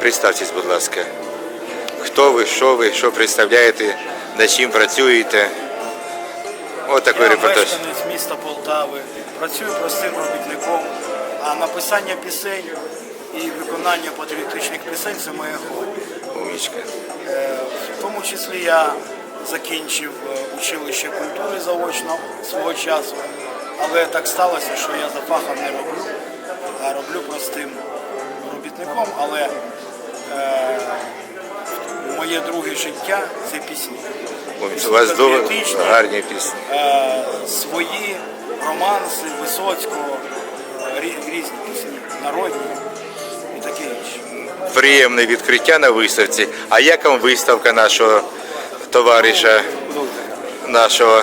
Представтесь, будь ласка. Хто ви, що ви, що представляєте, над чим працюєте? Ось такий Я репортаж. мешканець міста Полтави, працюю простим робітником, а написання пісень і виконання патріотичних пісень це моє хобі. Умнічка. Е, В тому числі я закінчив е, училище культури заочно свого часу, але так сталося, що я за фахом не роблю, а роблю простим робітником, але моє друге життя це пісні. У вас дуже гарні пісні. Е, свої романси Висоцького, е, рі- різні пісні, народні і таке інше. Приємне відкриття на виставці. А як вам виставка нашого товариша, нашого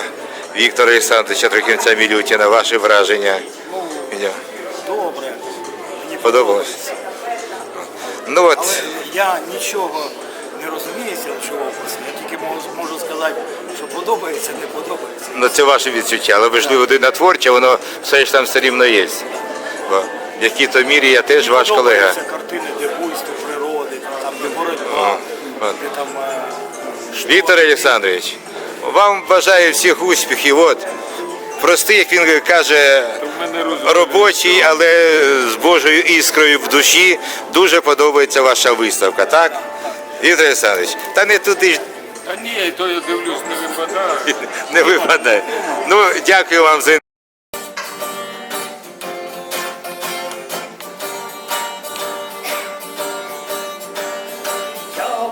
Віктора Олександровича Трохимця Мілютіна? Ваші враження? Ну, добре, мені Подобалось? Ну от. Але я нічого не розумію з цього опису. Я тільки можу, можу сказати, що подобається, не подобається. Ну, це ваше відчуття, але ви ж людина творча, воно все ж там все рівно є. Бо в якій-то мірі я теж ваш колега. Подобаються картини, де буйство природи, там де боротьба, де там е, Віктор Олександрович, вам бажаю всіх успіхів. От простий, як він каже, робочий, але з Божою іскрою в душі. Дуже подобається ваша виставка, так? Віктор Олександрович, та не туди ж Та ні, то я дивлюсь, не випадає. не випадає. Ну, дякую вам за Я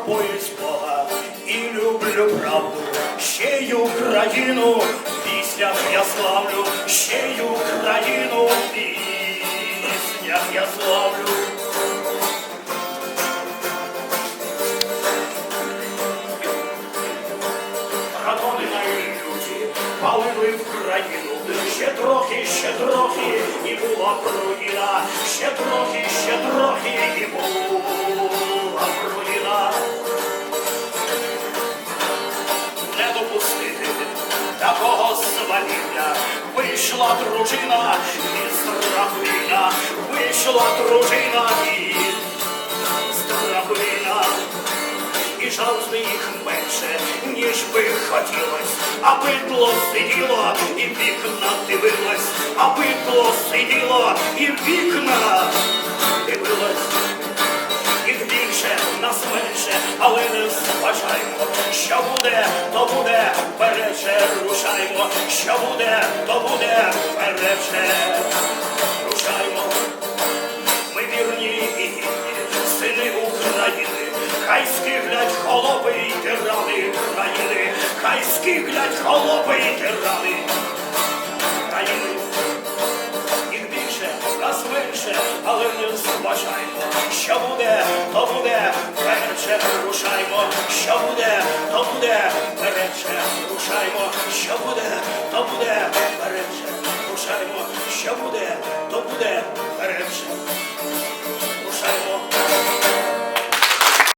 боюсь Бога і люблю правду, ще й Україну, піснях я славлю, ще й Україну, піснях я славлю. Ратони найлюті палили в країну, ще трохи, ще трохи, і була руїна, ще трохи, ще трохи, і була руїна. Не допустити такого сваління, вийшла дружина із страховіна, вийшла дружина із страховіна. І жал з їх менше, ніж би хотілось, а бидло сиділо і вікна дивилось, а бидло сиділо і вікна дивилось. Їх більше, нас менше, але не зважаємо. Що буде, то буде, перече рушаймо. Що буде, то буде, перече рушаймо. Ми вірні і гідні, сини України. Хай скиглять холопи й тирани країни, хай скиглять холопи й тирани країни. Але не зважаємо. Що буде, то буде, перече рушаймо. Що буде, рушаймо. Що буде,